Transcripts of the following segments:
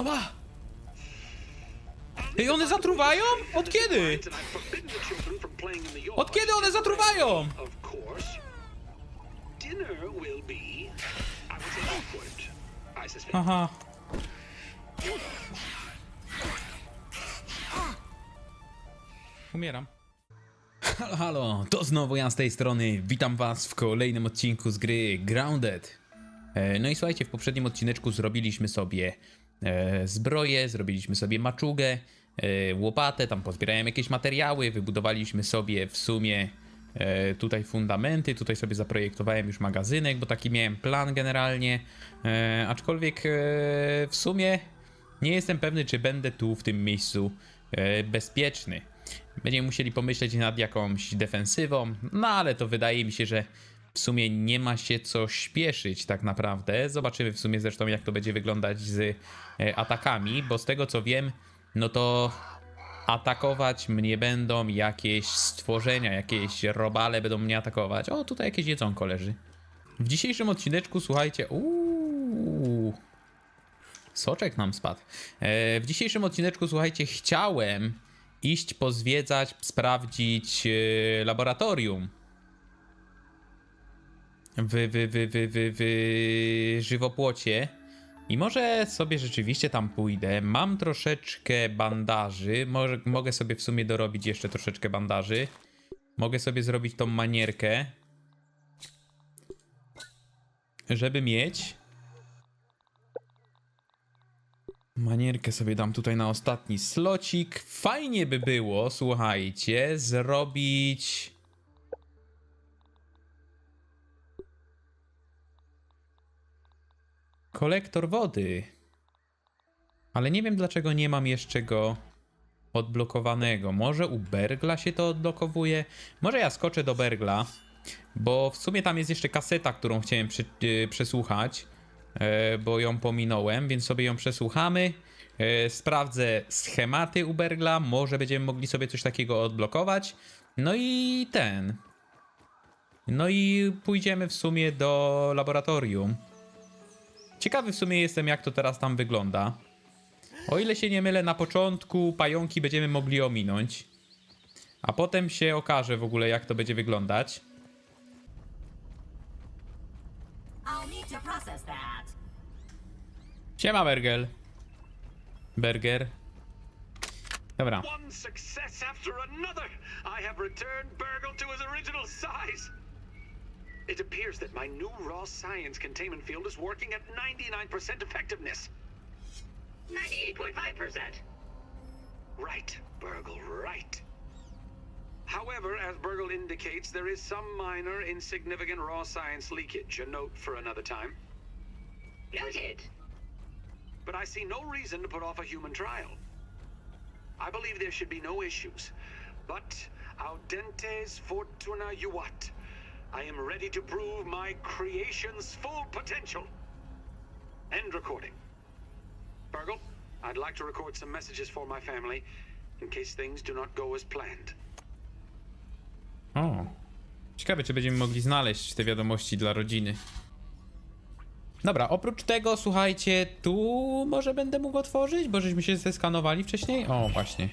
Ała! Ej, one zatruwają? Od kiedy? Od kiedy one zatruwają? Aha. Umieram. Halo, halo, to znowu ja z tej strony. Witam was w kolejnym odcinku z gry Grounded. E, No i słuchajcie, w poprzednim odcineczku zrobiliśmy sobie zbroję, zrobiliśmy sobie maczugę, e, łopatę, tam pozbierałem jakieś materiały, wybudowaliśmy sobie w sumie e, tutaj fundamenty, tutaj sobie zaprojektowałem już magazynek, bo taki miałem plan generalnie, e, aczkolwiek e, w sumie nie jestem pewny, czy będę tu w tym miejscu e, bezpieczny. Będziemy musieli pomyśleć nad jakąś defensywą, no ale to wydaje mi się, że w sumie nie ma się co śpieszyć tak naprawdę. Zobaczymy w sumie zresztą jak to będzie wyglądać z e, atakami, bo z tego co wiem, no to atakować mnie będą jakieś stworzenia, jakieś robale będą mnie atakować. O, tutaj jakieś jedzonko leży. W dzisiejszym odcineczku, słuchajcie, uuu, soczek nam spadł. E, w dzisiejszym odcineczku, słuchajcie, chciałem iść pozwiedzać, sprawdzić e, laboratorium w, w, w, w, w, w żywopłocie. I może sobie rzeczywiście tam pójdę. Mam troszeczkę bandaży. Mogę sobie w sumie dorobić jeszcze troszeczkę bandaży. Mogę sobie zrobić tą manierkę. Żeby mieć. Manierkę sobie dam tutaj na ostatni slocik. Fajnie by było, słuchajcie, zrobić. Kolektor wody. Ale nie wiem dlaczego nie mam jeszcze go odblokowanego. Może u Bergla się to odblokowuje? Może ja skoczę do Bergla, bo w sumie tam jest jeszcze kaseta, którą chciałem przy, y, przesłuchać, e, bo ją pominąłem, więc sobie ją przesłuchamy. E, sprawdzę schematy u Bergla, może będziemy mogli sobie coś takiego odblokować. No i ten. No i pójdziemy w sumie do laboratorium. Ciekawy w sumie jestem, jak to teraz tam wygląda. O ile się nie mylę, na początku pająki będziemy mogli ominąć. A potem się okaże w ogóle, jak to będzie wyglądać. Siema, Bergel. Berger. Dobra. One success after another. I have returned Burgle to his original size. It appears that my new raw science containment field is working at 99% effectiveness. 98.5%. Right, Burgle, right. However, as Burgle indicates, there is some minor, insignificant raw science leakage. A note for another time. Noted. But I see no reason to put off a human trial. I believe there should be no issues. But audentes fortuna juvat. I am ready to prove my creation's full potential. End recording. Burgle, I'd like to record some messages for my family in case things do not go as planned. O. Ciekawe, czy będziemy mogli znaleźć te wiadomości dla rodziny. Dobra, oprócz tego, słuchajcie, tu może będę mógł otworzyć, bo żeśmy się zeskanowali wcześniej. O, właśnie.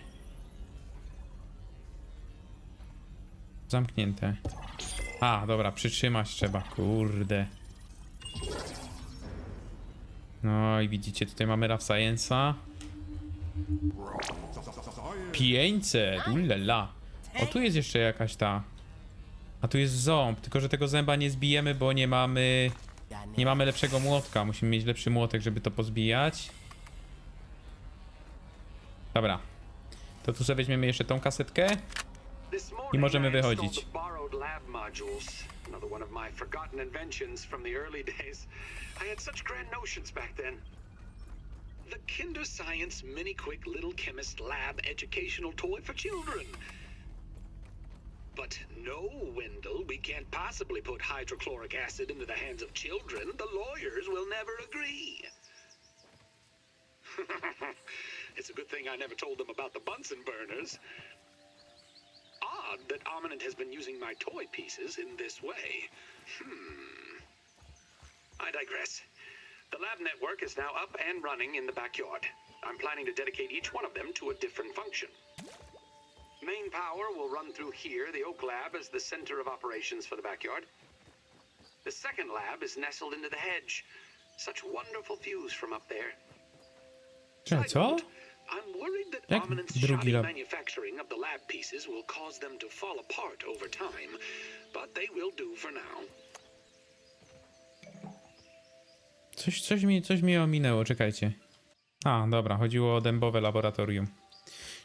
Zamknięte. A, dobra, przytrzymać trzeba, kurde. No i widzicie, tutaj mamy Raf Science'a. 500, ulala. O, tu jest jeszcze jakaś ta... A tu jest ząb, tylko że tego zęba nie zbijemy, bo nie mamy... Nie mamy lepszego młotka. Musimy mieć lepszy młotek, żeby to pozbijać. Dobra. To tu sobie weźmiemy jeszcze tą kasetkę. I możemy wychodzić. Modules. Another one of my forgotten inventions from the early days. I had such grand notions back then. The Kinder Science Mini Quick Little Chemist Lab educational toy for children. But no, Wendell, we can't possibly put hydrochloric acid into the hands of children. The lawyers will never agree. it's a good thing I never told them about the Bunsen burners odd that Ominent has been using my toy pieces in this way. Hmm. I digress. The lab network is now up and running in the backyard. I'm planning to dedicate each one of them to a different function. Main power will run through here. The Oak Lab is the center of operations for the backyard. The second lab is nestled into the hedge. Such wonderful views from up there. That's all? note, I'm worried that Jak drugi lab? Coś, coś, mi, coś mi ominęło, czekajcie. A, dobra, chodziło o dębowe laboratorium.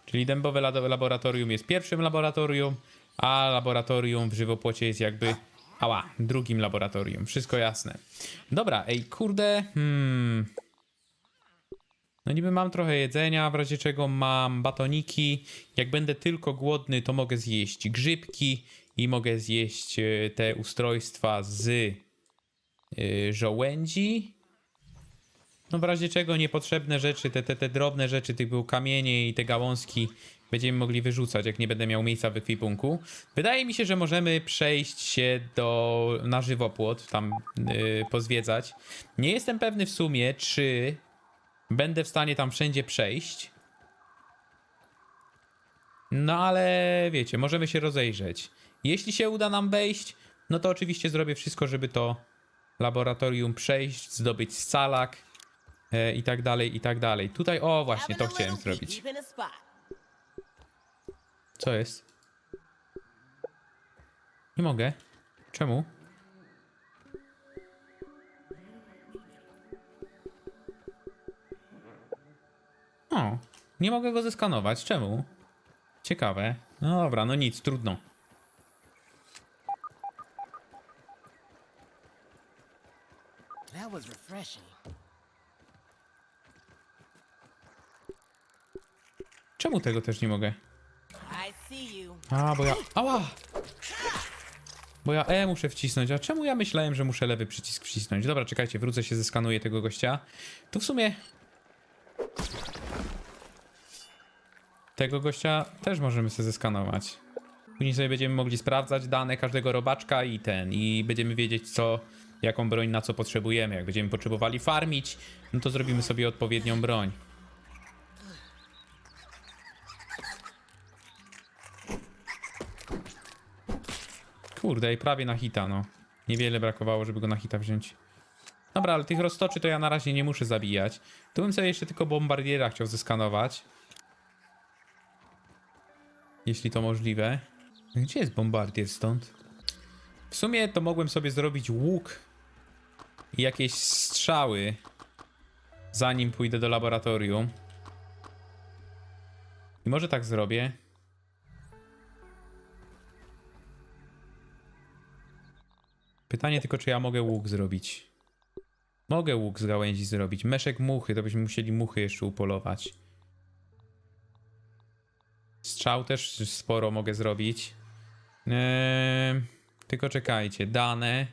Czyli dębowe laboratorium jest pierwszym laboratorium, a laboratorium w żywopłocie jest jakby. Ała, drugim laboratorium. Wszystko jasne. Dobra, ej, kurde. Hmm. No niby mam trochę jedzenia, w razie czego mam batoniki. Jak będę tylko głodny, to mogę zjeść grzybki i mogę zjeść e, te ustrojstwa z y, żołędzi. No w razie czego niepotrzebne rzeczy, te, te, te drobne rzeczy, typu kamienie i te gałązki będziemy mogli wyrzucać, jak nie będę miał miejsca w ekwipunku. Wydaje mi się, że możemy przejść się do, na żywopłot, tam yy, pozwiedzać. Nie jestem pewny w sumie, czy będę w stanie tam wszędzie przejść. No ale wiecie, możemy się rozejrzeć. Jeśli się uda nam wejść, no to oczywiście zrobię wszystko, żeby to laboratorium przejść, zdobyć scalak e, i tak dalej, i tak dalej. Tutaj, o właśnie, to chciałem zrobić. Co jest? Nie mogę. Czemu? O, nie mogę go zeskanować. Czemu? Ciekawe. No dobra, no nic, trudno. That was refreshing. Czemu tego też nie mogę? I see you. A, bo ja. Ała! Bo ja E muszę wcisnąć. A czemu ja myślałem, że muszę lewy przycisk wcisnąć? Dobra, czekajcie, wrócę się, zeskanuję tego gościa. Tu w sumie. Tego gościa też możemy sobie zeskanować. Później sobie będziemy mogli sprawdzać dane każdego robaczka i ten. I będziemy wiedzieć, co, jaką broń na co potrzebujemy. Jak będziemy potrzebowali farmić, no to zrobimy sobie odpowiednią broń. Kurde, i prawie na hita, no. Niewiele brakowało, żeby go na hita wziąć. Dobra, ale tych roztoczy to ja na razie nie muszę zabijać. Tu bym sobie jeszcze tylko bombardiera chciał zeskanować. Jeśli to możliwe. Gdzie jest bombardier stąd? W sumie to mogłem sobie zrobić łuk i jakieś strzały, zanim pójdę do laboratorium. I może tak zrobię. Pytanie tylko, czy ja mogę łuk zrobić. Mogę łuk z gałęzi zrobić. Meszek muchy, to byśmy musieli muchy jeszcze upolować. Strzał też sporo mogę zrobić. Eee, tylko czekajcie. Dane.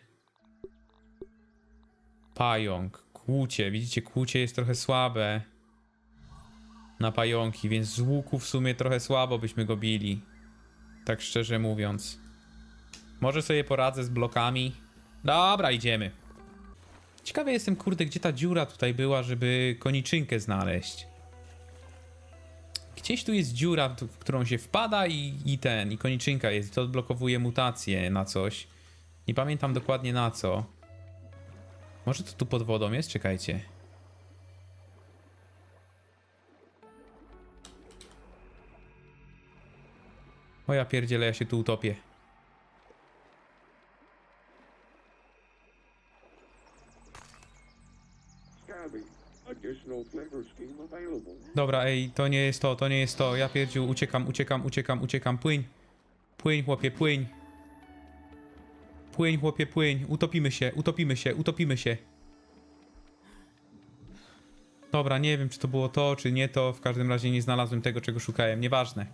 Pająk. Kłucie. Widzicie, kłucie jest trochę słabe. Na pająki, więc z łuku w sumie trochę słabo byśmy go bili. Tak szczerze mówiąc. Może sobie poradzę z blokami. Dobra, idziemy. Ciekawy jestem, kurde, gdzie ta dziura tutaj była, żeby koniczynkę znaleźć. Gdzieś tu jest dziura, w którą się wpada i, i ten, i koniczynka jest. To odblokowuje mutację na coś. Nie pamiętam dokładnie na co. Może to tu pod wodą jest? Czekajcie. O ja ja się tu utopię. Scabby. Dobra, ej, to nie jest to, to nie jest to. Ja pierdziu, uciekam, uciekam, uciekam, uciekam. Płyń. Płyń, chłopie, płyń. Płyń, chłopie, płyń. Utopimy się, utopimy się, utopimy się. Dobra, nie wiem, czy to było to, czy nie to. W każdym razie nie znalazłem tego, czego szukałem. Nieważne.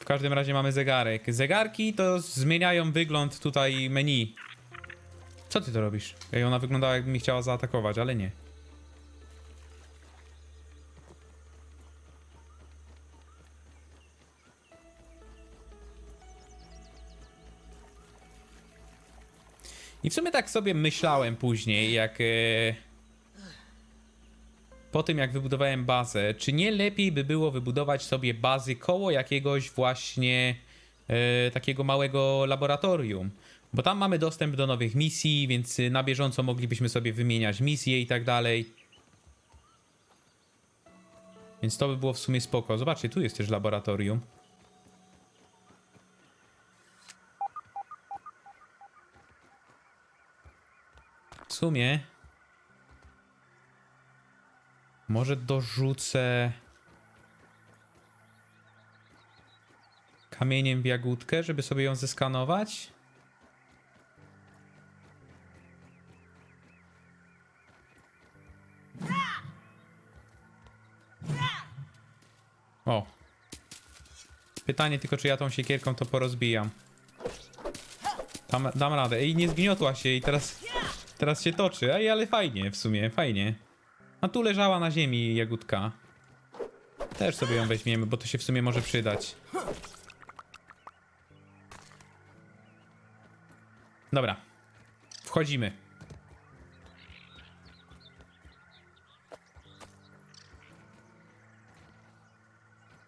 W każdym razie mamy zegarek. Zegarki to zmieniają wygląd tutaj menu. Co ty to robisz? Ej, ona wyglądała jakby mi chciała zaatakować, ale nie. I w sumie tak sobie myślałem później, jak. E, po tym, jak wybudowałem bazę, czy nie lepiej by było wybudować sobie bazy koło jakiegoś właśnie e, takiego małego laboratorium? Bo tam mamy dostęp do nowych misji, więc na bieżąco moglibyśmy sobie wymieniać misje i tak dalej. Więc to by było w sumie spoko. Zobaczcie, tu jest też laboratorium. W sumie. Może dorzucę. Kamieniem w jagódkę, żeby sobie ją zeskanować. O. Pytanie tylko, czy ja tą siekierką to porozbijam. Dam, dam radę. Ej, nie zgniotła się i teraz, teraz się toczy. Ej, ale fajnie w sumie, fajnie. A tu leżała na ziemi jagódka. Też sobie ją weźmiemy, bo to się w sumie może przydać. Dobra. Wchodzimy.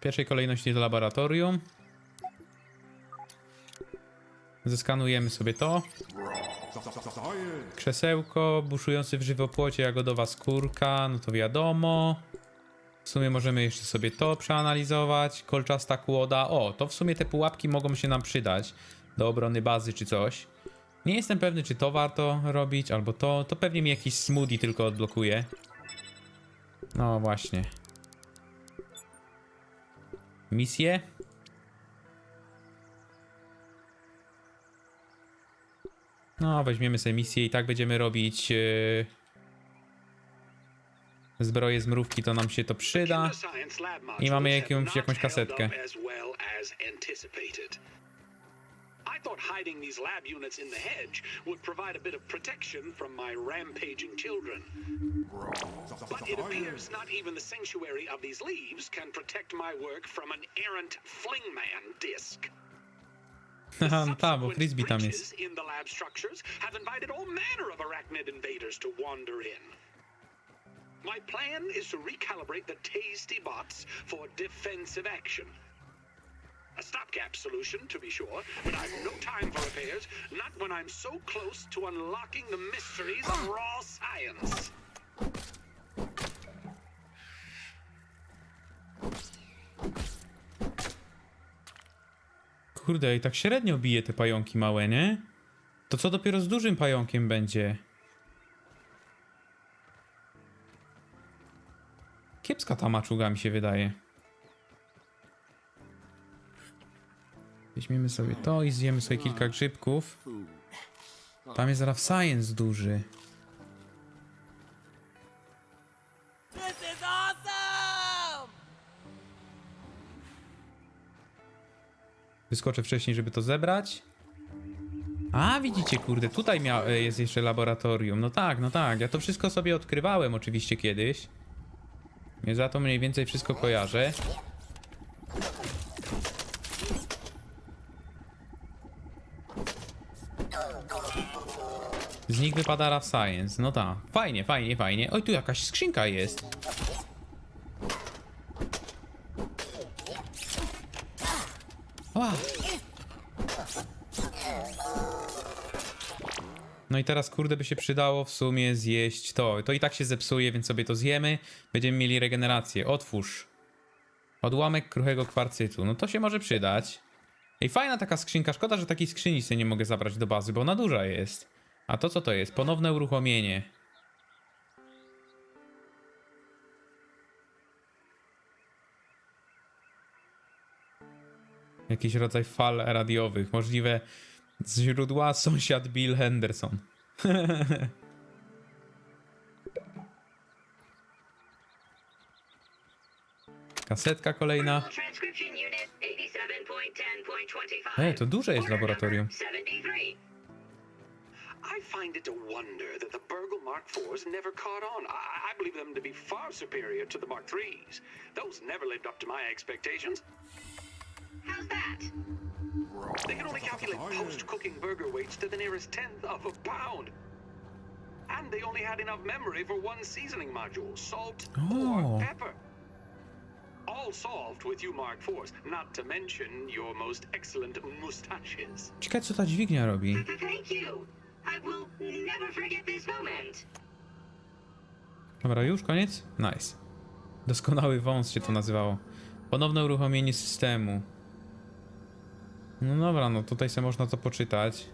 W pierwszej kolejności do laboratorium. Zeskanujemy sobie to. Krzesełko, buszujący w żywopłocie, jagodowa skórka, no to wiadomo. W sumie możemy jeszcze sobie to przeanalizować. Kolczasta kłoda. O, to w sumie te pułapki mogą się nam przydać do obrony bazy czy coś. Nie jestem pewny, czy to warto robić, albo to. To pewnie mi jakiś smoothie tylko odblokuje. No właśnie. Misje. No, weźmiemy sobie misję i tak będziemy robić yy, zbroje z mrówki, to nam się to przyda. I mamy jakąś- jakąś kasetkę. Thought hiding these lab units in the hedge would provide a bit of protection from my rampaging children. But it appears not even the sanctuary of these leaves can protect my work from an errant flingman disc. Haha, no tak, bo Frisbee tam breaches jest. in the lab structures have invited all manner of arachnid invaders to wander in. My plan is to recalibrate the tasty bots for defensive action. A stopgap solution, to be sure, but I've no time for repairs, not when I'm so close to unlocking the mysteries of raw science. Kurde, i tak średnio bije te pająki małe, nie? To co dopiero z dużym pająkiem będzie? Kiepska ta maczuga mi się wydaje. Weźmiemy sobie to i zjemy sobie kilka grzybków. Tam jest Rough Science duży. Wyskoczę wcześniej, żeby to zebrać. A, widzicie, kurde, tutaj e, jest jeszcze laboratorium. No tak, no tak. Ja to wszystko sobie odkrywałem oczywiście kiedyś. Więc za to mniej więcej wszystko kojarzę. Z nich wypada Rough Science. No tak. Fajnie, fajnie, fajnie. Oj, tu jakaś skrzynka jest. Ła. No i teraz kurde by się przydało w sumie zjeść to. To i tak się zepsuje, więc sobie to zjemy. Będziemy mieli regenerację. Otwórz. Odłamek kruchego kwarcytu. No to się może przydać. Ej, fajna taka skrzynka. Szkoda, że takiej skrzyni sobie nie mogę zabrać do bazy, bo ona duża jest. A to co to jest? Ponowne uruchomienie. Jakiś rodzaj fal radiowych. Możliwe z źródła sąsiad Bill Henderson. Kasetka kolejna. Transcription unit 87.10.25. Ej, to duże jest laboratorium. Number 73. I find it a wonder that the Burgle Mark IVs never caught on. I, I believe them to be far superior to the Mark IIIs. Those never lived up to my expectations. How's that? They can only calculate post-cooking burger weights to the nearest tenth of a pound. And they only had enough memory for one seasoning module, salt Oh. or pepper. All solved with you Mark IVs, not to mention your most excellent mustaches. Ciekawe co ta dźwignia robi. Thank you. Dobra, już koniec? Nice. Doskonały wąs się to nazywało. Ponowne uruchomienie systemu. No dobra, no tutaj sobie można to poczytać.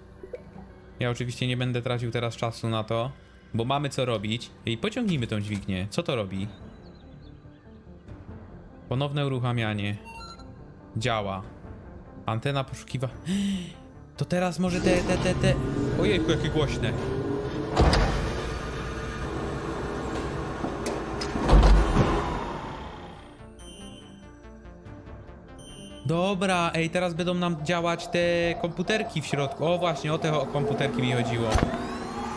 Ja oczywiście nie będę tracił teraz czasu na to, bo mamy co robić. I pociągnijmy tą dźwignię. Co to robi? Ponowne uruchamianie. Działa. Antena poszukiwa. To teraz może te, te, te, te. Ojejku, jakie głośne. Dobra, ej, teraz będą nam działać te komputerki w środku. O właśnie, o te komputerki mi chodziło.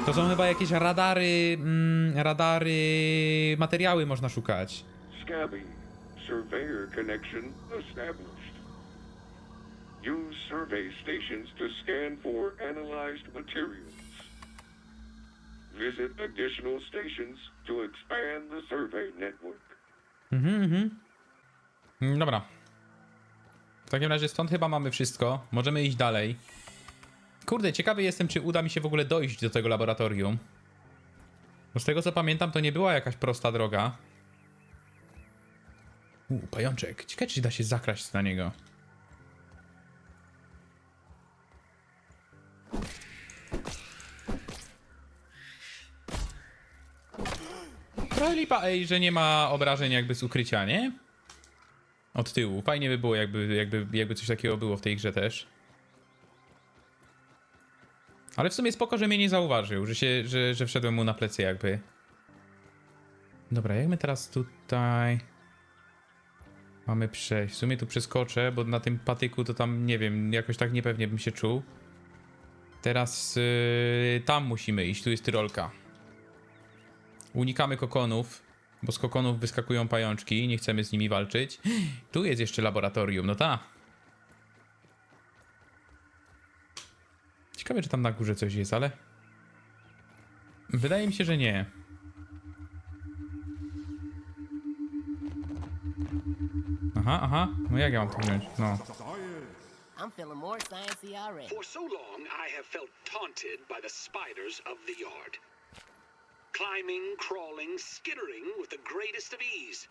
To są chyba jakieś radary, mm, radary, materiały można szukać. Scabby. Surveyor connection established. Use survey stations to scan for analyzed materials. Visit additional stations to expand the survey network. Mhm, mhm. Dobra. W takim razie stąd chyba mamy wszystko. Możemy iść dalej. Kurde, ciekawy jestem, czy uda mi się w ogóle dojść do tego laboratorium. Bo z tego co pamiętam, to nie była jakaś prosta droga. U, pajączek. Ciekawe, czy da się zakraść na niego. Trochę lipa, ej, że nie ma obrażeń jakby z ukrycia, nie? Od tyłu. Fajnie by było, jakby, jakby, jakby coś takiego było w tej grze też. Ale w sumie spoko, że mnie nie zauważył, że, się, że, że wszedłem mu na plecy jakby. Dobra, jak my teraz tutaj... Mamy przejść. W sumie tu przeskoczę, bo na tym patyku to tam, nie wiem, jakoś tak niepewnie bym się czuł. Teraz yy, tam musimy iść, tu jest tyrolka. Unikamy kokonów, bo z kokonów wyskakują pajączki, nie chcemy z nimi walczyć. Tu jest jeszcze laboratorium, no ta. Ciekawe, czy tam na górze coś jest, ale... Wydaje mi się, że nie. Aha, aha. No jak ja mam to wziąć? No. More. For so long, I have felt taunted by the spiders of the yard. Climbing, crawling, skittering with the greatest of ease.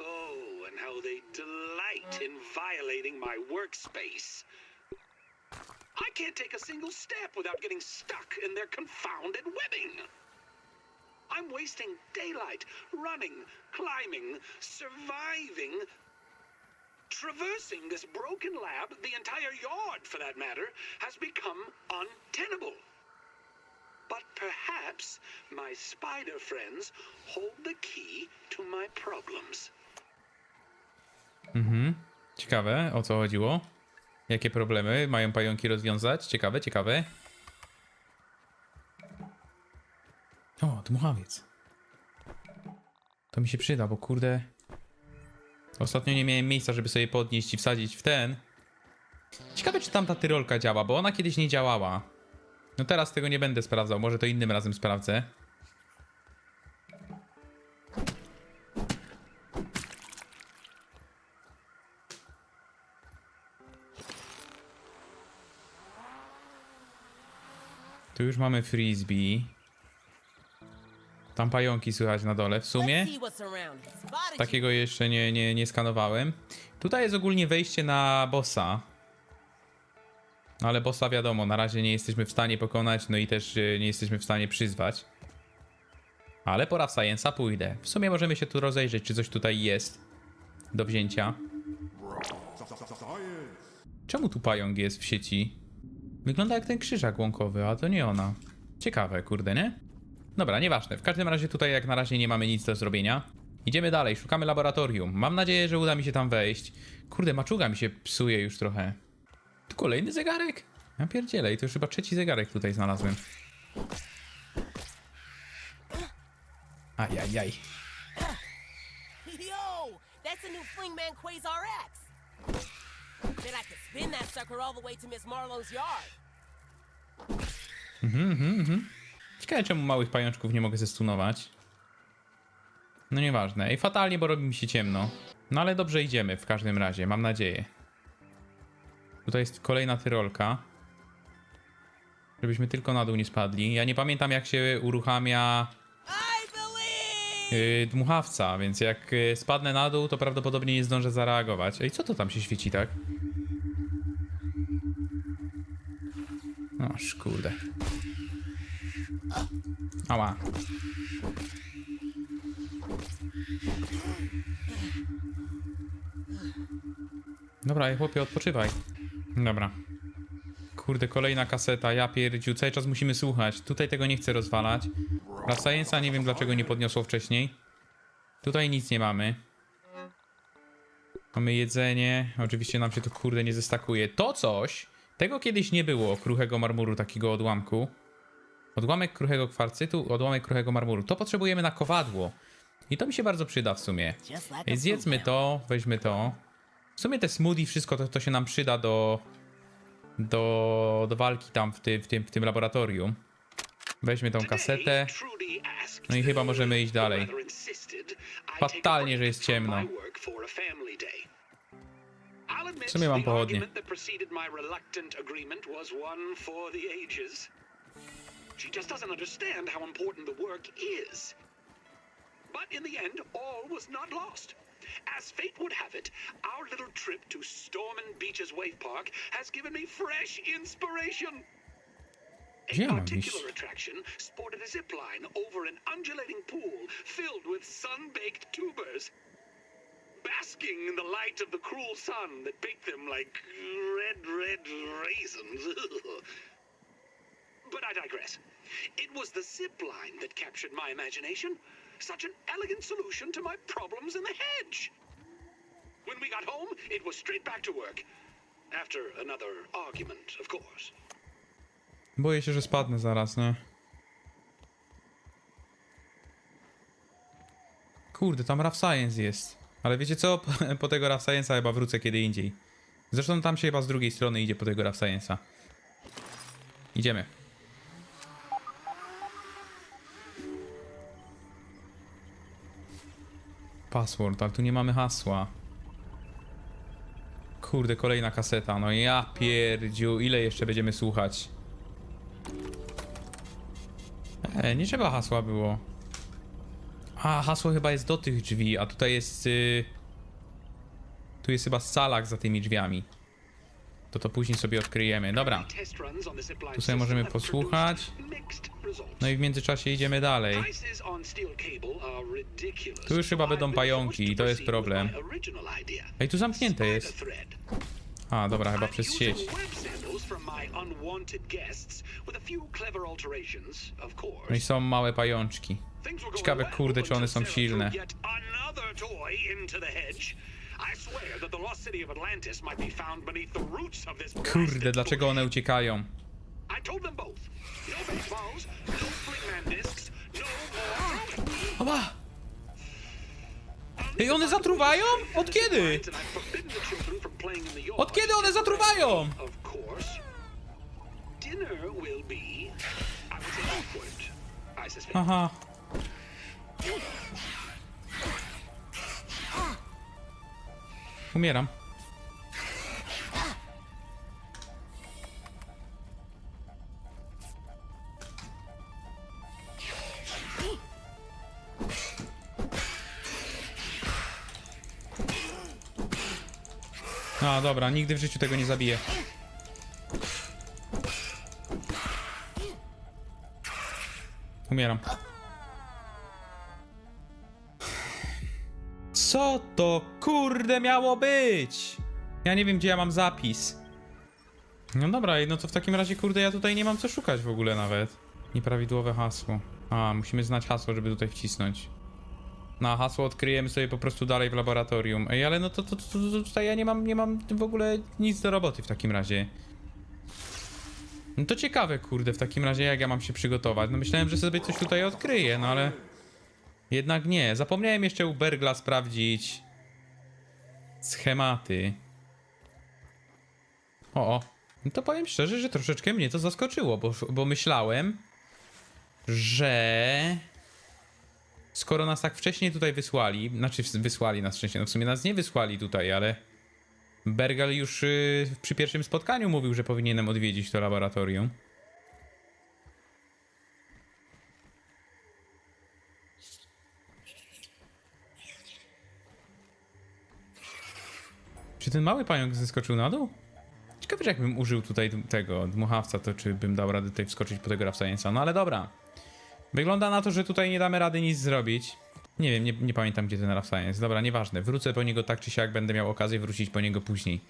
Oh, and how they delight in violating my workspace. I can't take a single step without getting stuck in their confounded webbing. I'm wasting daylight running, climbing, surviving, traversing this broken lab, the entire yard for that matter, has become untenable. But perhaps my spider friends hold the key to my problems. Ciekawe, o co chodziło. Jakie problemy mają pająki rozwiązać? Ciekawe, ciekawe. O, dmuchawiec. To mi się przyda, bo kurde... Ostatnio nie miałem miejsca, żeby sobie podnieść i wsadzić w ten. Ciekawe, czy tam ta tyrolka działa, bo ona kiedyś nie działała. No teraz tego nie będę sprawdzał, może to innym razem sprawdzę. Tu już mamy frisbee. Tam pająki słychać na dole. W sumie takiego jeszcze nie, nie, nie skanowałem. Tutaj jest ogólnie wejście na bossa. No Ale bossa wiadomo, na razie nie jesteśmy w stanie pokonać, no i też e, nie jesteśmy w stanie przyzwać. Ale pora w Science'a pójdę. W sumie możemy się tu rozejrzeć, czy coś tutaj jest do wzięcia. Czemu tu pająk jest w sieci? Wygląda jak ten krzyżak łąkowy, a to nie ona. Ciekawe, kurde, nie? Dobra, nieważne. W każdym razie tutaj jak na razie nie mamy nic do zrobienia. Idziemy dalej, szukamy laboratorium. Mam nadzieję, że uda mi się tam wejść. Kurde, maczuga mi się psuje już trochę. Tu kolejny zegarek? Ja pierdzielę, i to już chyba trzeci zegarek tutaj znalazłem. Ajajaj. Yo, that's a new Flingman Quasar X. Bet I could spin that sucker all the way to Miss Marlowe's yard. Ciekawe czemu małych pajączków nie mogę zestunować. No nieważne. Ej, fatalnie, bo robi mi się ciemno. No ale dobrze idziemy w każdym razie, mam nadzieję. Tutaj jest kolejna tyrolka. Żebyśmy tylko na dół nie spadli. Ja nie pamiętam jak się uruchamia I yy, dmuchawca, więc jak yy, spadnę na dół, to prawdopodobnie nie zdążę zareagować. Ej, co to tam się świeci tak? O, kurde. Ała. Dobra, chłopie, odpoczywaj. Dobra. Kurde, kolejna kaseta, ja pierdziu, cały czas musimy słuchać. Tutaj tego nie chcę rozwalać. Dla Science'a nie wiem dlaczego nie podniosło wcześniej. Tutaj nic nie mamy. Mamy jedzenie. Oczywiście nam się to kurde nie zestakuje. To coś, tego kiedyś nie było, kruchego marmuru, takiego odłamku. Odłamek kruchego kwarcytu, odłamek kruchego marmuru. To potrzebujemy na kowadło. I to mi się bardzo przyda w sumie. Zjedzmy to, weźmy to. W sumie te smoothie, wszystko to, to się nam przyda do, do, do walki tam w, ty, w, tym, w tym laboratorium. Weźmy tą kasetę. No i chyba możemy iść dalej. Fatalnie, że jest ciemno. W sumie mam pochodnie. She just doesn't understand how important the work is. But in the end, all was not lost. As fate would have it, our little trip to Storm and Beach's Wave Park has given me fresh inspiration. A iść? particular attraction sported a zip line over an undulating pool filled with sun-baked tubers. Basking in the light of the cruel sun that baked them like red, red raisins. but I digress. It was the zip line that captured my imagination. Such an elegant solution to my problems in the hedge. When we got home, it was straight back to work. After another argument, of course. Boję się, że spadnę zaraz, nie? Kurde, tam Rough Science jest. Ale wiecie co? Po, po tego Rough Science'a chyba wrócę kiedy indziej. Zresztą tam się chyba z drugiej strony idzie po tego Rough Science'a. Idziemy. Password, ale tu nie mamy hasła. Kurde, kolejna kaseta. No ja pierdziu, ile jeszcze będziemy słuchać? E, nie trzeba hasła było. A, hasło chyba jest do tych drzwi, a tutaj jest... Y... Tu jest chyba salak za tymi drzwiami. To to później sobie odkryjemy. Dobra. Tu sobie możemy posłuchać. No i w międzyczasie idziemy dalej. Tu już chyba będą pająki i to jest problem. Ej, tu zamknięte jest. A, dobra, chyba przez sieć. No i są małe pajączki. Ciekawe, kurde, czy one są silne. Kurde, dlaczego one uciekają? No no no. Oba! Ej, one zatruwają? Od kiedy? Od kiedy one zatruwają? Of Umieram. A, dobra, nigdy w życiu tego nie zabiję. Umieram. Co to kurde miało być? Ja nie wiem, gdzie ja mam zapis. No dobra, no to w takim razie, kurde, ja tutaj nie mam co szukać w ogóle nawet. Nieprawidłowe hasło. A, musimy znać hasło, żeby tutaj wcisnąć. Na hasło odkryjemy sobie po prostu dalej w laboratorium. Ej, ale no to, to, to, to, tutaj ja nie mam, nie mam w ogóle nic do roboty w takim razie. No to ciekawe, kurde, w takim razie jak ja mam się przygotować. No myślałem, że sobie coś tutaj odkryję, no ale... Jednak nie. Zapomniałem jeszcze u Bergla sprawdzić schematy. O, o. No to powiem szczerze, że troszeczkę mnie to zaskoczyło, bo, bo myślałem, że skoro nas tak wcześniej tutaj wysłali, znaczy wysłali nas wcześniej, no w sumie nas nie wysłali tutaj, ale Bergal już y, przy pierwszym spotkaniu mówił, że powinienem odwiedzić to laboratorium. Czy ten mały pająk zeskoczył na dół? Ciekawe, jakbym użył tutaj tego dmuchawca, to czy bym dał radę tutaj wskoczyć po tego Science'a. No ale dobra. Wygląda na to, że tutaj nie damy rady nic zrobić. Nie wiem, nie, nie pamiętam gdzie ten Science. Dobra, nieważne. Wrócę po niego tak czy siak, będę miał okazję wrócić po niego później.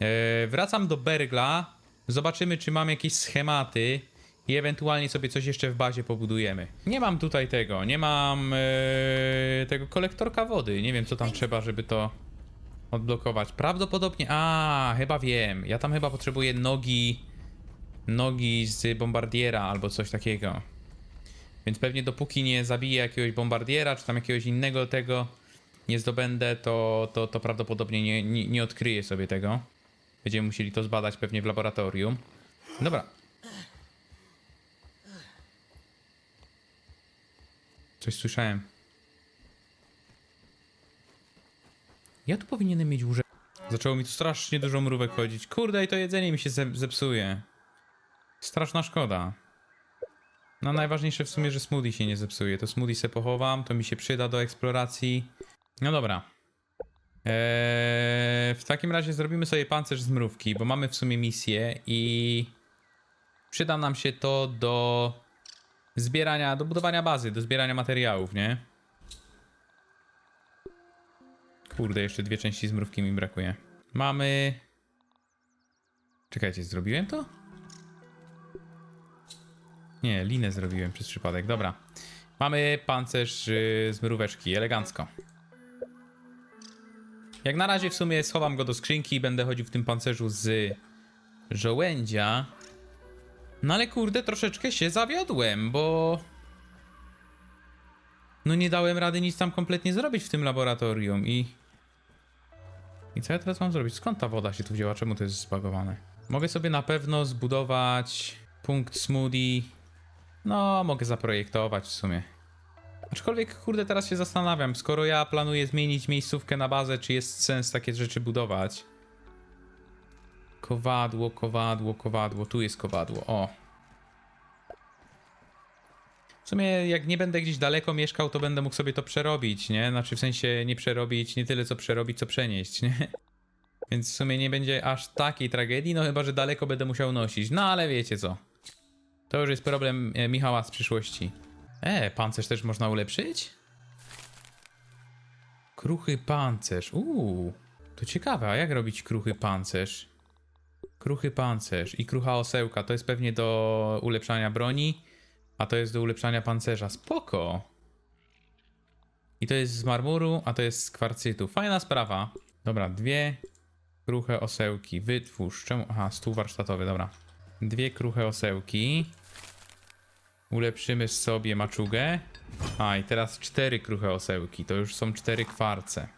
Eee, wracam do Bergla. Zobaczymy, czy mam jakieś schematy i ewentualnie sobie coś jeszcze w bazie pobudujemy. Nie mam tutaj tego, nie mam eee, tego kolektorka wody. Nie wiem, co tam trzeba, żeby to odblokować. Prawdopodobnie. A, chyba wiem. Ja tam chyba potrzebuję nogi. Nogi z bombardiera albo coś takiego. Więc pewnie dopóki nie zabiję jakiegoś bombardiera, czy tam jakiegoś innego tego nie zdobędę, to, to, to prawdopodobnie nie, nie, nie odkryję sobie tego. Będziemy musieli to zbadać pewnie w laboratorium. Dobra. Coś słyszałem. Ja tu powinienem mieć łóżek. Zaczęło mi tu strasznie dużo mrówek chodzić. Kurde, i to jedzenie mi się ze- zepsuje. Straszna szkoda. No najważniejsze w sumie, że smoothie się nie zepsuje. To smoothie se pochowam, to mi się przyda do eksploracji. No dobra. Eee, w takim razie zrobimy sobie pancerz z mrówki, bo mamy w sumie misję i przyda nam się to do zbierania, do budowania bazy, do zbierania materiałów, nie? Kurde, jeszcze dwie części zmrówki mi brakuje. Mamy... Czekajcie, zrobiłem to? Nie, linę zrobiłem przez przypadek, dobra. Mamy pancerz yy, z mróweczki, elegancko. Jak na razie w sumie schowam go do skrzynki i będę chodził w tym pancerzu z żołędzia. No ale kurde, troszeczkę się zawiodłem, bo... No nie dałem rady nic tam kompletnie zrobić w tym laboratorium i... I co ja teraz mam zrobić? Skąd ta woda się tu wzięła? Czemu to jest zbagowane? Mogę sobie na pewno zbudować punkt smoothie. No, mogę zaprojektować w sumie. Aczkolwiek, kurde, teraz się zastanawiam, skoro ja planuję zmienić miejscówkę na bazę, czy jest sens takie rzeczy budować? Kowadło, kowadło, kowadło, tu jest kowadło, o. W sumie, jak nie będę gdzieś daleko mieszkał, to będę mógł sobie to przerobić, nie? Znaczy, w sensie nie przerobić, nie tyle co przerobić, co przenieść, nie? Więc w sumie nie będzie aż takiej tragedii, no chyba, że daleko będę musiał nosić. No ale wiecie co. To już jest problem e, Michała z przyszłości. E, pancerz też można ulepszyć? Kruchy pancerz. Uuu, to ciekawe, a jak robić kruchy pancerz? Kruchy pancerz i krucha osełka to jest pewnie do ulepszania broni, a to jest do ulepszania pancerza. Spoko. I to jest z marmuru, a to jest z kwarcytu. Fajna sprawa. Dobra, dwie kruche osełki. Wytwórz. Czemu? Aha, stół warsztatowy, dobra. Dwie kruche osełki. Ulepszymy sobie maczugę. A, i teraz cztery kruche osełki. To już są cztery kwarce.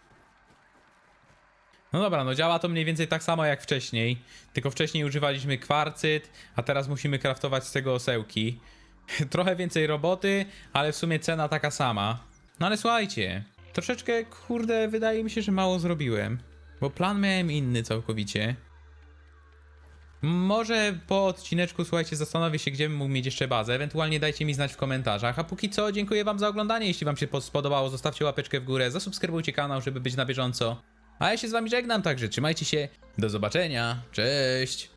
No dobra, no działa to mniej więcej tak samo jak wcześniej. Tylko wcześniej używaliśmy kwarcyt, a teraz musimy kraftować z tego osełki. Trochę więcej roboty, ale w sumie cena taka sama. No ale słuchajcie, troszeczkę, kurde, wydaje mi się, że mało zrobiłem. Bo plan miałem inny całkowicie. Może po odcineczku, słuchajcie, zastanowię się, gdzie bym mógł mieć jeszcze bazę. Ewentualnie dajcie mi znać w komentarzach. A póki co, dziękuję wam za oglądanie. Jeśli wam się spodobało, zostawcie łapeczkę w górę, zasubskrybujcie kanał, żeby być na bieżąco. A ja się z wami żegnam, także trzymajcie się. Do zobaczenia. Cześć.